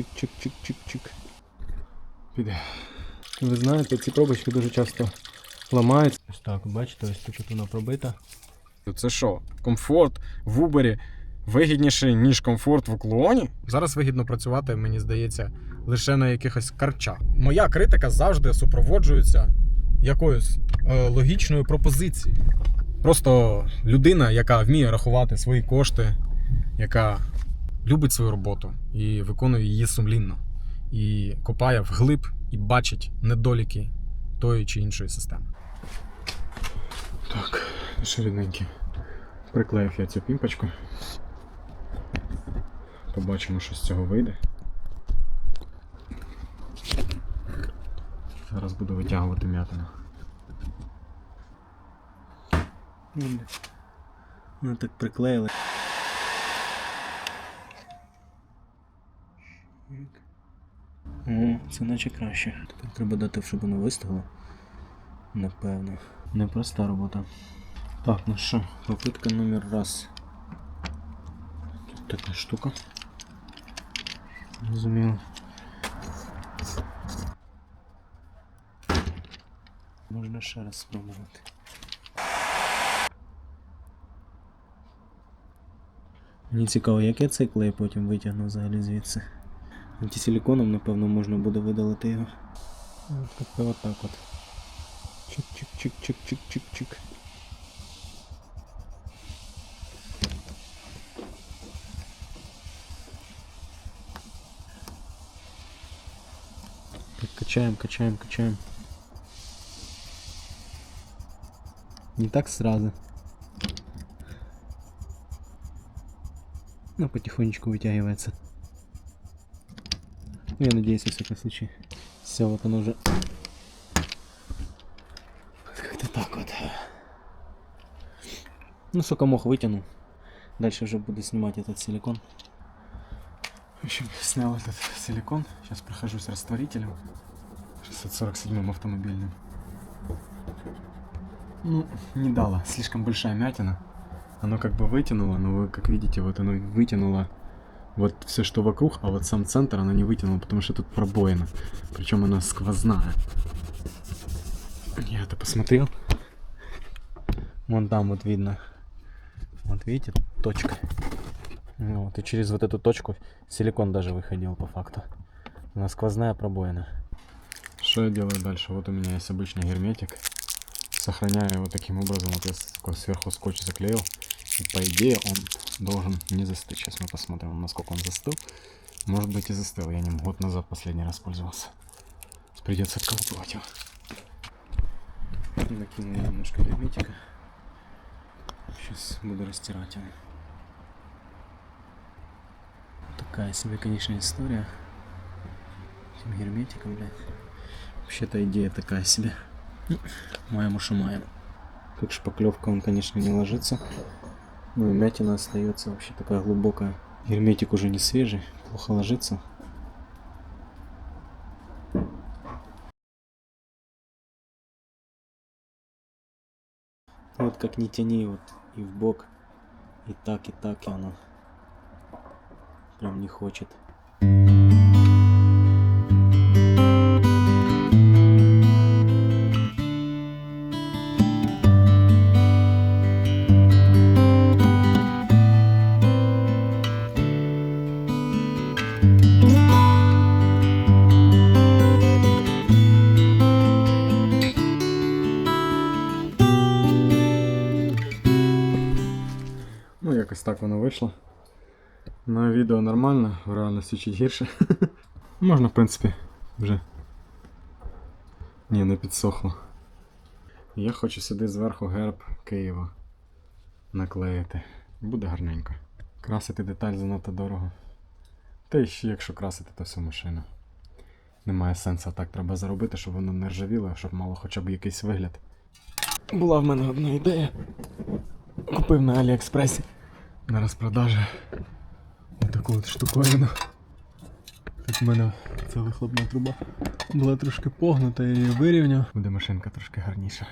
Чик-чик-чик-чик-чик. Піде. Ви знаєте, ці пробочки дуже часто ламаються. Ось так, бачите, ось тут вона пробита. Це що? Комфорт в Uber вигідніший, ніж комфорт в уклоні? Зараз вигідно працювати, мені здається, лише на якихось карчах. Моя критика завжди супроводжується якоюсь е, логічною пропозицією. Просто людина, яка вміє рахувати свої кошти, яка любить свою роботу і виконує її сумлінно, і копає вглиб і бачить недоліки тої чи іншої системи. Так, ще. Приклеїв я цю пімпочку. Побачимо, що з цього вийде. Зараз буду витягувати м'ятину. Ну так приклеїли. Це наче краще. Тепер треба дати, щоб воно вистигло. Напевно. Непроста робота. Так, ну що, попитка номер раз. Тут така штука. Зрозуміло. Можна ще раз спробувати. Мені цікаво, як я цей клей потім витягну взагалі звідси. Антисиліконом, напевно, можна буде видалити його. От как-то вот так от. Чик-чик-чик-чик-чик-чик-чик. Качаем, качаем, качаем. Не так сразу. Ну, потихонечку вытягивается. Ну, Я надеюсь, во всяком случае. Все, вот оно уже. Как-то так вот. Ну, сколько мог вытянул. Дальше уже буду снимать этот силикон. В общем, снял этот силикон. Сейчас прохожусь растворителем. 647 автомобильным. Ну, не дало. Слишком большая мятина. Оно как бы вытянуло, но вы как видите, вот оно вытянуло вот все, что вокруг, а вот сам центр оно не вытянуло, потому что тут пробоина. Причем она сквозная. Я это посмотрел. Вон там вот видно. Вот видите, точка. Вот, и через вот эту точку силикон даже выходил по факту. Она сквозная пробоина. Что я делаю дальше? Вот у меня есть обычный герметик. Сохраняю его таким образом. Вот я сверху скотч заклеил. И по идее он должен не застыть. Сейчас мы посмотрим, насколько он застыл. Может быть и застыл. Я ним год назад последний раз пользовался. Придется отколупывать его. Накинул немножко герметика. Сейчас буду растирать его. Такая себе, конечно, история. Этим герметиком, блядь. Вообще-то идея такая себе. Ну, Маем уж и маем. Как шпаклевка он, конечно, не ложится. Ну и мятина остается вообще такая глубокая. Герметик уже не свежий, плохо ложится. Вот как не тяни, вот и в бок, и так, и так, и оно прям не хочет. Воно вийшло. На відео нормально, в реальності чуть гірше. Можна, в принципі, вже. Ні, не підсохло. Я хочу сюди зверху герб Києва наклеїти. Буде гарненько. Красити деталь занадто дорого. Та й ще якщо красити, то всю машину. Немає сенсу, так треба зробити, щоб воно не ржавіло, щоб мало хоча б якийсь вигляд. Була в мене одна ідея. Купив на Аліекспресі на розпродажі таку от штуковину. Тут в мене ця вихлопна труба була трошки погнута, я її вирівняв. Буде машинка трошки гарніша.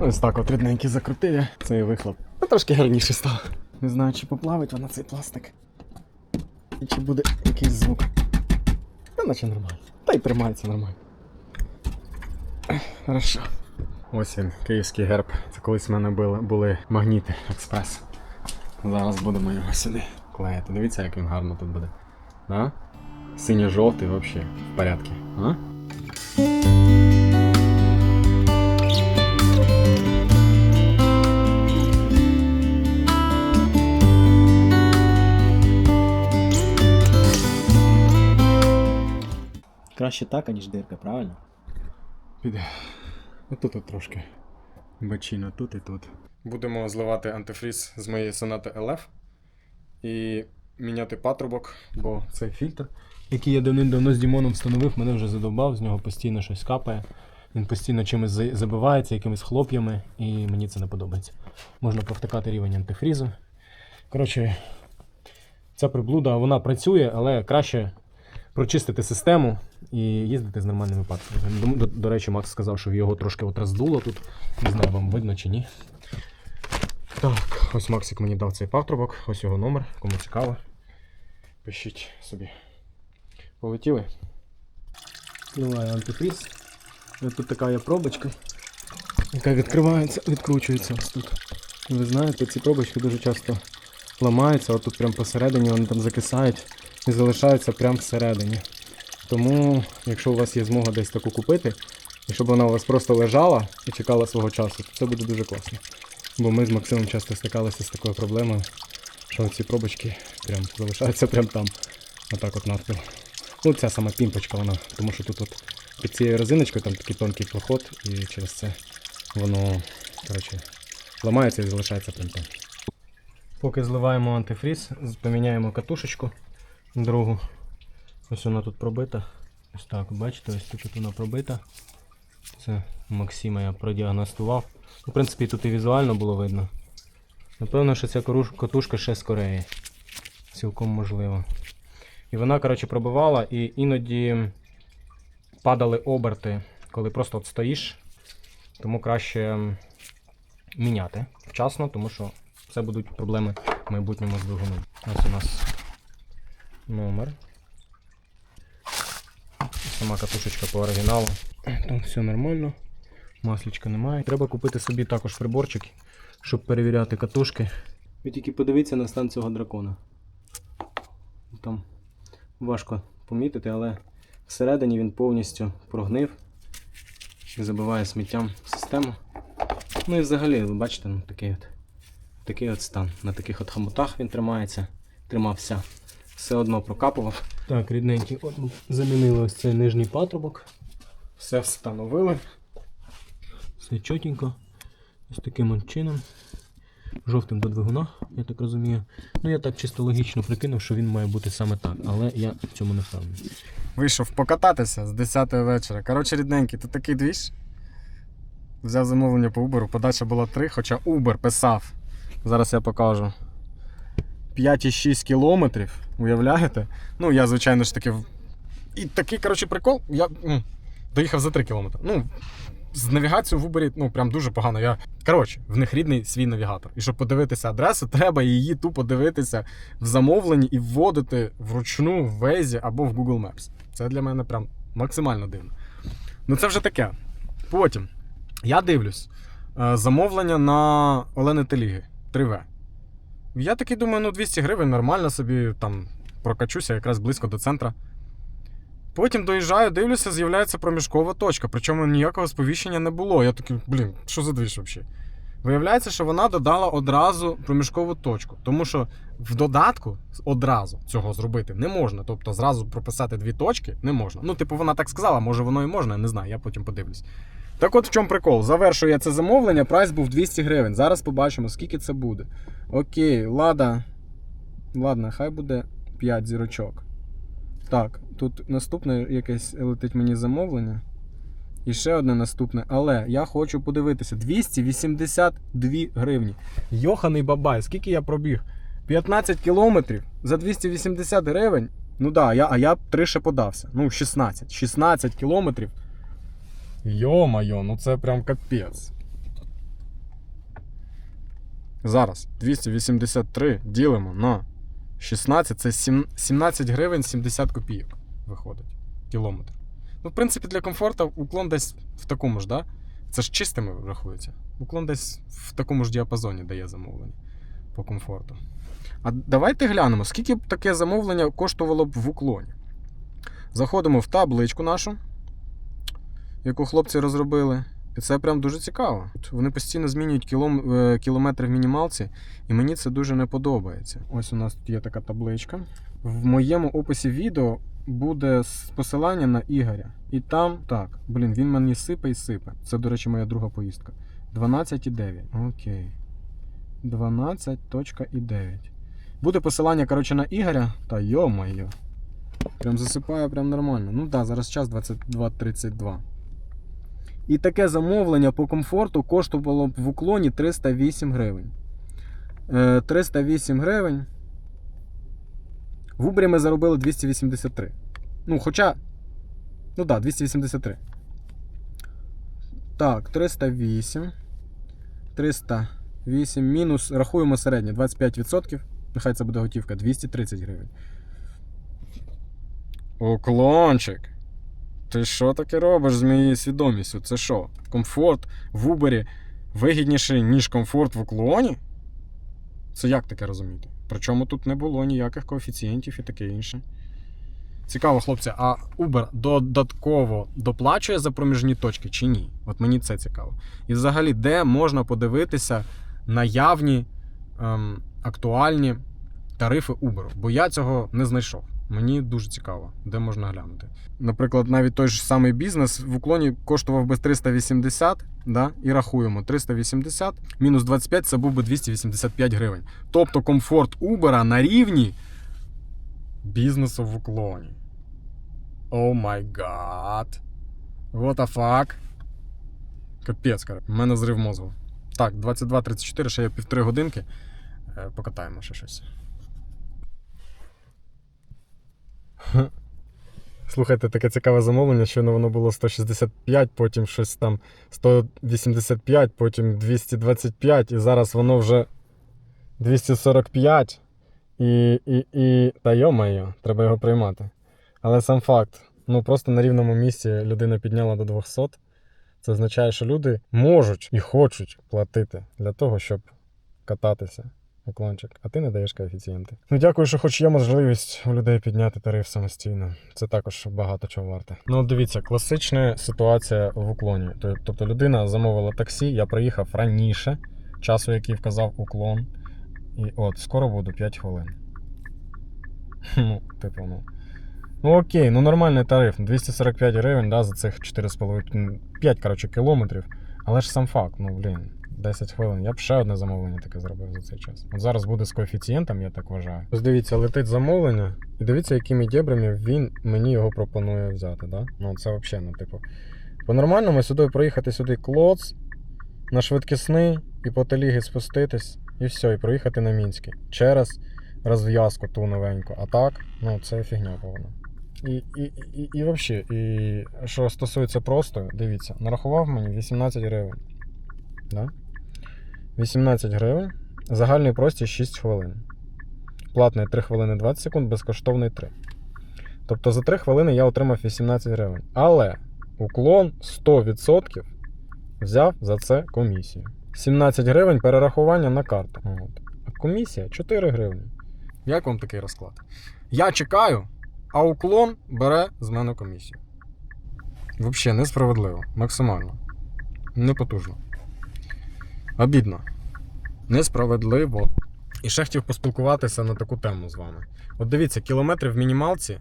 Ось так от рідненький закрутив я цей вихлоп. Ну, трошки гарніше став. Не знаю, чи поплавить вона цей пластик. І чи буде якийсь звук. Та наче нормально. Та й тримається нормально. Хорошо. Ось він, київський герб. Це колись в мене були, були магніти експрес. Зараз будемо його сюди клеїти. Дивіться, як він гарно тут буде. А? Синьо-жовтий взагалі в порядку. А? Краще так, аніж дирка, правильно? Піде. Отут от трошки. Бачино тут і тут. Будемо зливати антифріз з моєї сонати LF і міняти патрубок, бо цей фільтр, який я давним-давно з Дімоном встановив, мене вже задовбав, з нього постійно щось капає. Він постійно чимось забивається, якимись хлоп'ями, і мені це не подобається. Можна провтикати рівень антифрізу. Коротше, ця приблуда вона працює, але краще прочистити систему і їздити з нормальними патрубками. До, до, речі, Макс сказав, що його трошки от роздуло тут. Не знаю, вам видно чи ні. Так, ось Максик мені дав цей патрубок, ось його номер, кому цікаво. Пишіть собі. Полетіли. Вливаю антифріз. Ось тут така є пробочка, яка відкривається, відкручується ось тут. Ви знаєте, ці пробочки дуже часто ламаються, от тут прямо посередині вони там закисають і залишаються прямо всередині. Тому, якщо у вас є змога десь таку купити, і щоб вона у вас просто лежала і чекала свого часу, то це буде дуже класно. Бо ми з Максимом часто стикалися з такою проблемою, що ці пробочки прям залишаються прямо там. Отак от надпил. Ну, ця сама пімпочка, вона, тому що тут от під цією резиночкою там такий тонкий проход, і через це воно коротше, ламається і залишається прям там. Поки зливаємо антифріз, поміняємо катушечку другу. Ось вона тут пробита. Ось так, бачите, ось тут вона пробита. Це Максима я продіагностував. В принципі, тут і візуально було видно. Напевно, що ця катушка ще з Кореї. Цілком можливо. І вона, коротше, пробивала, і іноді падали оберти, коли просто от стоїш. Тому краще міняти вчасно, тому що це будуть проблеми в майбутньому з двигуном. Ось у нас номер. Сама катушечка по оригіналу. Там все нормально. Маслічка немає. Треба купити собі також приборчик, щоб перевіряти катушки. Ви тільки подивіться на стан цього дракона. Там важко помітити, але всередині він повністю прогнив і забиває сміттям систему. Ну і взагалі, ви бачите, ну, такий от, такий от стан. На таких от хомутах він тримається, тримався. Все одно прокапував. Так, рідненький, от замінили ось цей нижній патрубок. Все встановили. Все чотенько. Ось таким чином. Жовтим до двигуна, я так розумію. Ну, я так чисто логічно прикинув, що він має бути саме так, але я в цьому не впевнений. Вийшов покататися з 10 вечора. Коротше, рідненький, тут такий двіж. Взяв замовлення по Uber, подача була 3, хоча Uber писав. Зараз я покажу. 5,6 кілометрів. Уявляєте? Ну, я, звичайно ж таки. І такий, коротше, прикол. Я доїхав за 3 кілометри. Ну, з навігацією в Uber, ну, прям дуже погано. Я... Коротше, в них рідний свій навігатор. І щоб подивитися адресу, треба її тупо дивитися в замовленні і вводити вручну в Waze або в Google Maps. Це для мене прям максимально дивно. Ну, це вже таке. Потім я дивлюсь е, замовлення на Олени Теліги 3В. Я такий думаю, ну 200 гривень нормально собі там прокачуся якраз близько до центра. Потім доїжджаю, дивлюся, з'являється проміжкова точка, причому ніякого сповіщення не було. Я такий, блін, що за двіж взагалі? Виявляється, що вона додала одразу проміжкову точку, тому що в додатку одразу цього зробити не можна. Тобто зразу прописати дві точки не можна. Ну, типу, вона так сказала, може воно і можна, не знаю, я потім подивлюсь. Так от в чому прикол. Завершую я це замовлення, прайс був 200 гривень. Зараз побачимо, скільки це буде. Окей, лада. Ладно, хай буде 5 зірочок. Так, тут наступне якесь летить мені замовлення. І ще одне наступне. Але я хочу подивитися: 282 гривні. Йоханий бабай, скільки я пробіг? 15 кілометрів за 280 гривень. Ну да, я, а я б 3 ще подався. Ну, 16. 16 кілометрів. Йо-майо, ну це прям капець. Зараз 283 ділимо на 16, це сім- 17 гривень 70 копійок виходить. кілометр. Ну, в принципі, для комфорту уклон десь в такому ж, да? Це ж чистими рахується. Уклон десь в такому ж діапазоні дає замовлення по комфорту. А давайте глянемо, скільки б таке замовлення коштувало б в уклоні. Заходимо в табличку нашу, яку хлопці розробили. І це прям дуже цікаво. Вони постійно змінюють кілом, е, кілометри в мінімалці, і мені це дуже не подобається. Ось у нас тут є така табличка. В моєму описі відео буде посилання на Ігоря. І там, так, блін, він мені сипе і сипе. Це, до речі, моя друга поїздка. 12,9. Окей. 12.9. Буде посилання, коротше, на Ігоря. Та йо-моє. Прям засипаю прям нормально. Ну так, зараз час 22.32. І таке замовлення по комфорту коштувало б в уклоні 308 гривень. Е, 308 гривень. В Убері ми заробили 283. Ну, хоча. Ну так, да, 283. Так, 308. 308 мінус. Рахуємо середнє 25%. Нехай це буде готівка 230 гривень. Уклончик. Ти що таке робиш з моєю свідомістю? Це що? Комфорт в Убері вигідніший, ніж комфорт в уклоні? Це як таке розуміти? Причому тут не було ніяких коефіцієнтів і таке інше. Цікаво, хлопці, а Uber додатково доплачує за проміжні точки чи ні? От мені це цікаво. І взагалі, де можна подивитися наявні ем, актуальні тарифи Uber? Бо я цього не знайшов. Мені дуже цікаво, де можна глянути. Наприклад, навіть той ж самий бізнес в уклоні коштував би 380, да? і рахуємо 380 мінус 25 це був би 285 гривень. Тобто комфорт Uber на рівні бізнесу в уклоні. О май гад. What the fuck. Капець. У мене зрив мозку. Так, 22.34, ще є півтори годинки. Е, Покатаємо ще щось. Слухайте, таке цікаве замовлення, що воно було 165, потім щось там 185, потім 225, і зараз воно вже 245. І, і, і... Та йо-моє, треба його приймати. Але сам факт, ну просто на рівному місці людина підняла до 200. Це означає, що люди можуть і хочуть платити для того, щоб кататися. Уклончик, а ти не даєш коефіцієнти. Ну дякую, що хоч є можливість у людей підняти тариф самостійно. Це також багато чого варте. Ну дивіться, класична ситуація в уклоні. Тобто- людина замовила таксі, я приїхав раніше, часу, який вказав уклон. І от, скоро буду 5 хвилин. Ну, типу, ну. Ну окей, ну нормальний тариф. 245 гривень, да, за цих 4,5 5, коротше, кілометрів. Але ж сам факт, ну блін, 10 хвилин. Я б ще одне замовлення таке зробив за цей час. От зараз буде з коефіцієнтом, я так вважаю. Ось дивіться, летить замовлення, і дивіться, якими дєбрами він мені його пропонує взяти. Да? Ну це взагалі, ну, типу. По-нормальному сюди проїхати сюди клоц, на швидкісний і по теліги спуститись, і все, і проїхати на Мінський. Через розв'язку ту новеньку. А так, ну це фігня повна. І, і, і, і взагалі, і що стосується просто, дивіться, нарахував мені 18 гривень. Да? 18 гривень. Загальний простір 6 хвилин. Платний 3 хвилини 20 секунд, безкоштовний 3. Тобто за 3 хвилини я отримав 18 гривень. Але уклон 100% взяв за це комісію. 17 гривень перерахування на карту. От. А комісія 4 гривні. Як вам такий розклад? Я чекаю, а уклон бере з мене комісію. Взагалі несправедливо, максимально. Непотужно. Обідно. Несправедливо. І ще хотів поспілкуватися на таку тему з вами. От дивіться, кілометри в мінімалці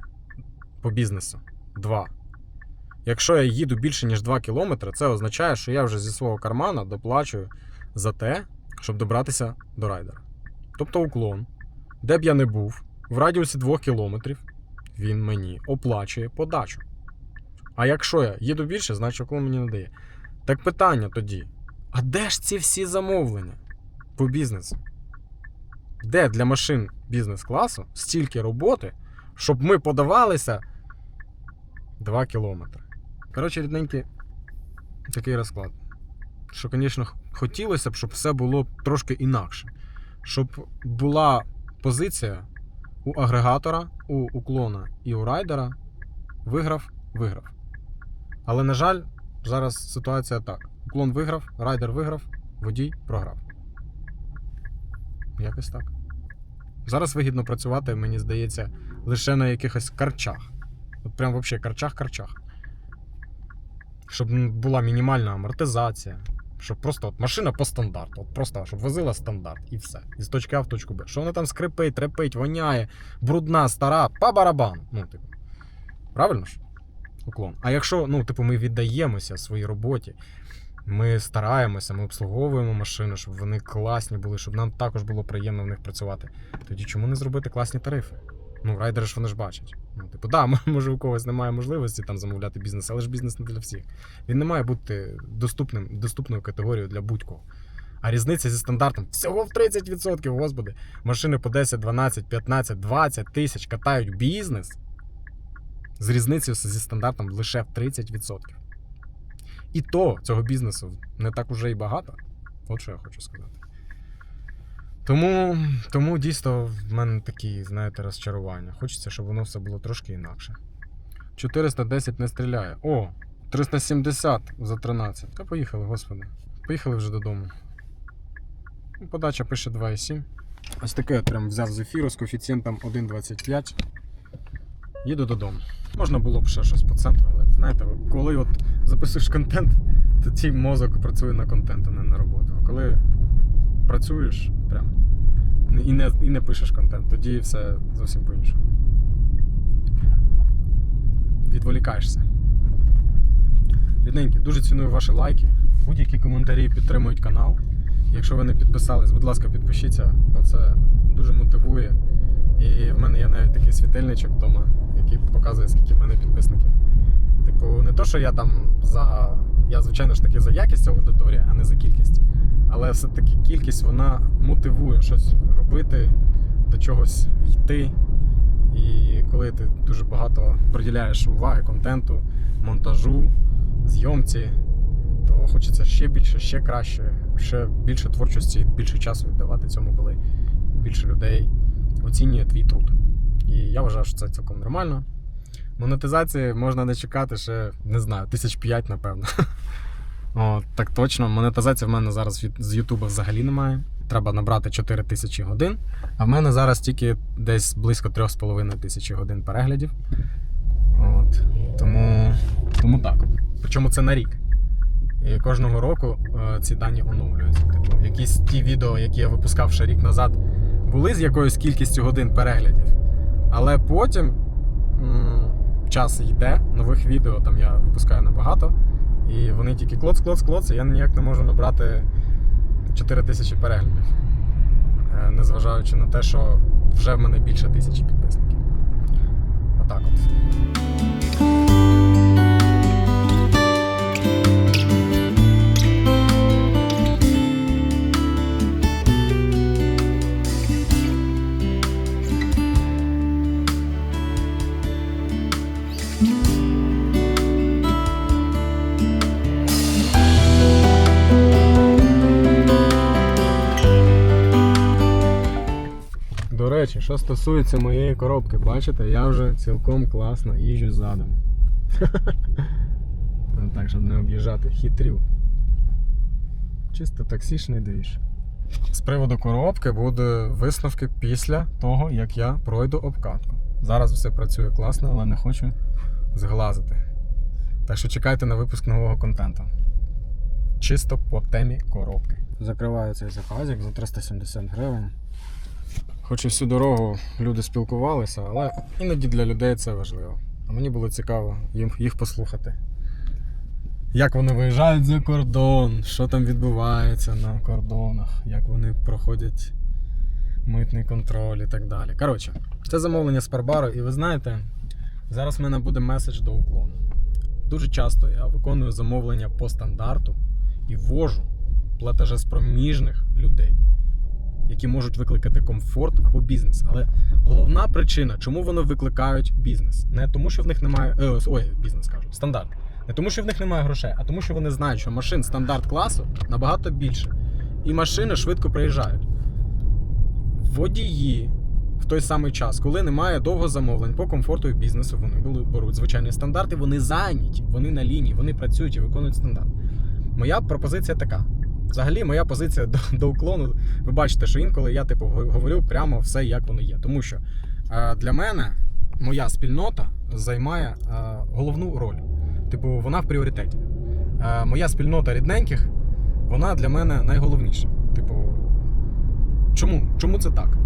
по бізнесу 2. Якщо я їду більше, ніж 2 кілометри, це означає, що я вже зі свого кармана доплачую за те, щоб добратися до райдера. Тобто уклон, де б я не був, в радіусі 2 кілометрів він мені оплачує подачу. А якщо я їду більше, значить уклон мені не дає. Так питання тоді: а де ж ці всі замовлення по бізнесу? Де для машин бізнес-класу стільки роботи, щоб ми подавалися 2 кілометри? Коротше, рідненький такий розклад. Що, звісно, хотілося б, щоб все було трошки інакше. Щоб була позиція у агрегатора, у уклона і у райдера виграв виграв. Але, на жаль, зараз ситуація так: уклон виграв, райдер виграв, водій програв. Якось так. Зараз вигідно працювати, мені здається, лише на якихось карчах. От прям взагалі карчах-карчах. Щоб була мінімальна амортизація. Щоб просто от машина по стандарту. От просто щоб возила стандарт і все. Із точки А в точку Б. Що вона там скрипить, трепить, воняє, брудна, стара, по барабану. Ну, типу. Правильно ж? Уклон. А якщо, ну, типу, ми віддаємося своїй роботі, ми стараємося, ми обслуговуємо машини, щоб вони класні були, щоб нам також було приємно в них працювати. Тоді чому не зробити класні тарифи? Ну, райдери ж вони ж бачать. Ну, типу, да, може у когось немає можливості там замовляти бізнес, але ж бізнес не для всіх. Він не має бути доступним, доступною категорією для будь-кого. А різниця зі стандартом всього в 30%, господи. Машини по 10, 12, 15, 20 тисяч катають бізнес з різницею зі стандартом лише в 30%. І то цього бізнесу не так уже і багато. От що я хочу сказати. Тому, тому дійсно в мене такі, знаєте, розчарування. Хочеться, щоб воно все було трошки інакше. 410 не стріляє. О, 370 за 13. Та поїхали, господи. Поїхали вже додому. Подача пише 2,7. Ось таке я прям взяв з ефіру з коефіцієнтом 1,25. Їду додому. Можна було б ще щось по центру, але знаєте, коли от записуєш контент, то твій мозок працює на контент, а не на роботу. А коли працюєш прям і не, і не пишеш контент, тоді все зовсім по-іншому. Відволікаєшся. Рідненькі, дуже ціную ваші лайки. Будь-які коментарі підтримують канал. Якщо ви не підписались, будь ласка, підпишіться, бо це дуже мотивує. І в мене є навіть такий світильничок вдома, який показує, скільки в мене підписників. Типу, не то, що я там за. Я, звичайно ж таки, за якість аудиторії, а не за кількість. Але все-таки кількість вона мотивує щось робити, до чогось йти. І коли ти дуже багато приділяєш уваги контенту, монтажу, зйомці, то хочеться ще більше, ще краще, ще більше творчості, більше часу віддавати цьому, коли більше людей оцінює твій труд. І я вважаю, що це цілком нормально. Монетизації можна не чекати ще, не знаю, тисяч п'ять, напевно. О, так точно. Монетизації в мене зараз з Ютуба взагалі немає. Треба набрати 4 тисячі годин. А в мене зараз тільки десь близько 3,5 тисячі годин переглядів. От. Тому, тому так. Причому це на рік. І кожного року е, ці дані оновлюються. Типу, якісь ті відео, які я випускав ще рік назад, були з якоюсь кількістю годин переглядів. Але потім час йде, нових відео там я випускаю набагато. І вони тільки клоц, клоц, клоц, і я ніяк не можу набрати 4 тисячі переглядів. Е, Незважаючи на те, що вже в мене більше тисячі підписників. Отак от. До речі, що стосується моєї коробки, бачите, я вже цілком класно їжджу задом. Ну, Так, щоб не об'їжджати хитрів. Чисто таксішний двіж. З приводу коробки буде висновки після того, як я пройду обкатку. Зараз все працює класно, але не хочу зглазити. Так що чекайте на випуск нового контенту. Чисто по темі коробки. Закриваю цей заказик за 370 гривень. Хоч і всю дорогу люди спілкувалися, але іноді для людей це важливо. А мені було цікаво їм, їх послухати. Як вони виїжджають за кордон, що там відбувається на кордонах, як вони проходять митний контроль і так далі. Коротше, це замовлення з Парбару, і ви знаєте, зараз в мене буде меседж до уклону. Дуже часто я виконую замовлення по стандарту і ввожу платежеспроміжних людей які можуть викликати комфорт або бізнес. Але головна причина, чому вони викликають бізнес, не тому, що в них немає. Е, ой, бізнес кажу, стандарт. Не тому, що в них немає грошей, а тому, що вони знають, що машин стандарт класу набагато більше. І машини швидко приїжджають. Водії в той самий час, коли немає довго замовлень по комфорту і бізнесу, вони беруть звичайні стандарти, вони зайняті, вони на лінії, вони працюють і виконують стандарт. Моя пропозиція така. Взагалі, моя позиція до, до уклону. Ви бачите, що інколи я типу говорю прямо все, як воно є. Тому що е, для мене моя спільнота займає е, головну роль. Типу, вона в пріоритеті. Е, моя спільнота рідненьких, вона для мене найголовніша. Типу, чому? Чому це так?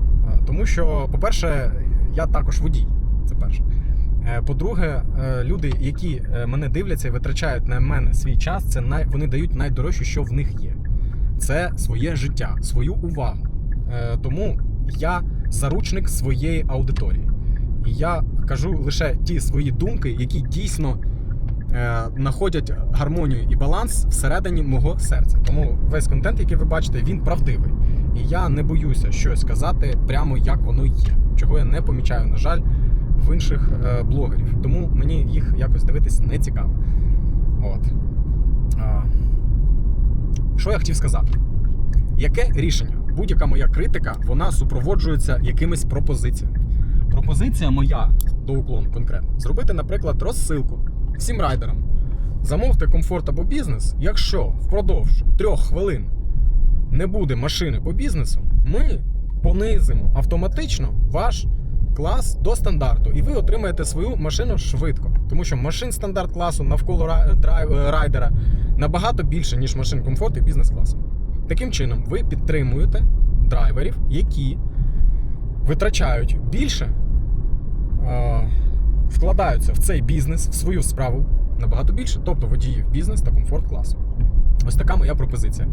Тому що, по-перше, я також водій. Це перше. Е, По-друге, е, люди, які е, мене дивляться і витрачають на мене свій час, це най... вони дають найдорожче, що в них є. Це своє життя, свою увагу. Тому я заручник своєї аудиторії. І я кажу лише ті свої думки, які дійсно знаходять гармонію і баланс всередині мого серця. Тому весь контент, який ви бачите, він правдивий. І я не боюся щось казати прямо як воно є, чого я не помічаю, на жаль, в інших е, блогерів. Тому мені їх якось дивитись не цікаво. От. Що я хотів сказати? Яке рішення? Будь-яка моя критика, вона супроводжується якимись пропозиціями. Пропозиція моя до уклону конкретно зробити, наприклад, розсилку всім райдерам. Замовте комфорт або бізнес, якщо впродовж трьох хвилин не буде машини по бізнесу, ми понизимо автоматично ваш клас до стандарту, і ви отримаєте свою машину швидко. Тому що машин стандарт класу навколо е, райдера набагато більше, ніж машин комфорт і бізнес класу. Таким чином, ви підтримуєте драйверів, які витрачають більше, е, вкладаються в цей бізнес, в свою справу набагато більше, тобто водіїв бізнес та комфорт класу. Ось така моя пропозиція.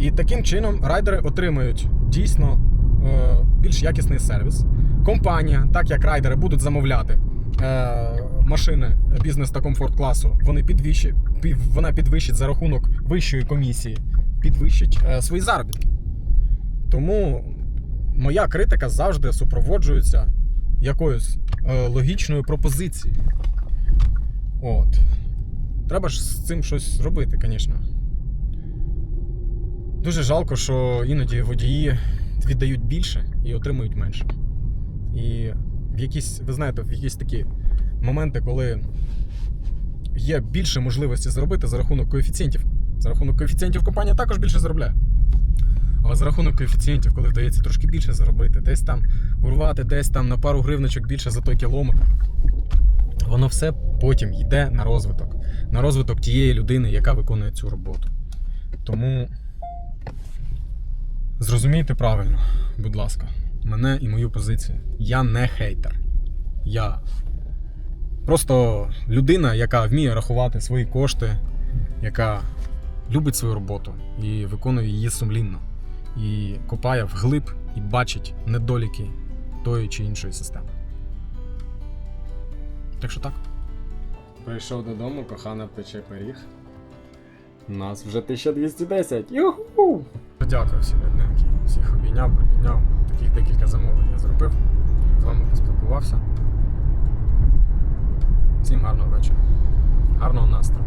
І таким чином райдери отримують дійсно е, більш якісний сервіс. Компанія, так як райдери будуть замовляти е, машини бізнес та комфорт класу, вони підвищать, під, вона підвищить за рахунок вищої комісії, підвищить е, свої заробітки. Тому моя критика завжди супроводжується якоюсь е, логічною пропозицією. От. Треба ж з цим щось зробити, звісно. Дуже жалко, що іноді водії віддають більше і отримують менше. І в якісь, ви знаєте, в якісь такі моменти, коли є більше можливості заробити за рахунок коефіцієнтів. За рахунок коефіцієнтів компанія також більше заробляє. Але за рахунок коефіцієнтів, коли вдається трошки більше заробити, десь там урвати, десь там на пару гривничок більше за той кілометр, воно все потім йде на розвиток. На розвиток тієї людини, яка виконує цю роботу. Тому зрозумійте правильно, будь ласка, мене і мою позицію. Я не хейтер. Я просто людина, яка вміє рахувати свої кошти, яка любить свою роботу і виконує її сумлінно. І копає вглиб і бачить недоліки тої чи іншої системи. Так що так. Прийшов додому, кохана пече пиріг. У нас вже 1210. Юху! Дякую всім рідненькі. Всіх обійняв, обійняв. Таких декілька замовлень я зробив. З вами поспілкувався. Всім гарного вечора. Гарного настрою.